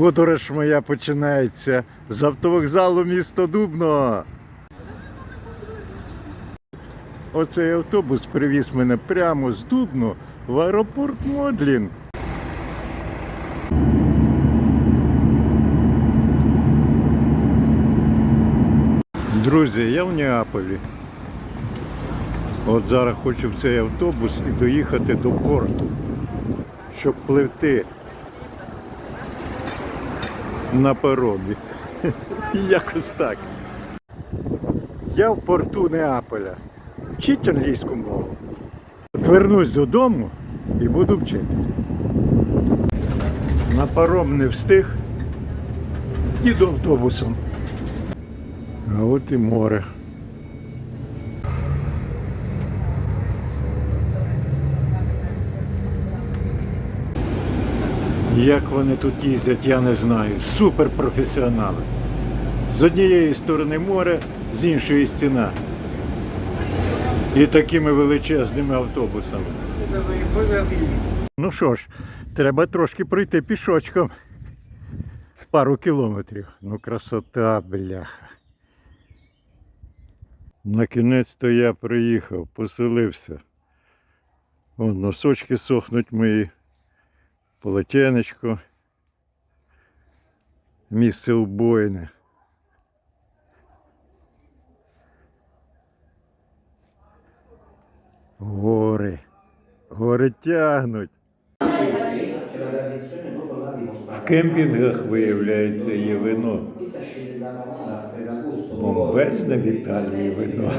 Подорож моя починається з автовокзалу місто Дубно. Оцей автобус привіз мене прямо з Дубно в аеропорт Модлін. Друзі, я в Неаполі. От зараз хочу в цей автобус і доїхати до порту, щоб пливти на паромі. Якось так. Я в порту Неаполя. Вчить англійську мову. От додому і буду вчити. На паром не встиг. Їду автобусом. А от і море. Як вони тут їздять, я не знаю. Суперпрофесіонали. З однієї сторони море, з іншої стіна. І такими величезними автобусами. Ну що ж, треба трошки пройти пішочком. Пару кілометрів. Ну, красота, бляха. На кінець-то я приїхав, поселився. Вон носочки сохнуть мої, полотенечко. Місце убойне. Гори. Гори тягнуть. В кемпінгах, виявляється, є вино. Бомбезне в Італії вино.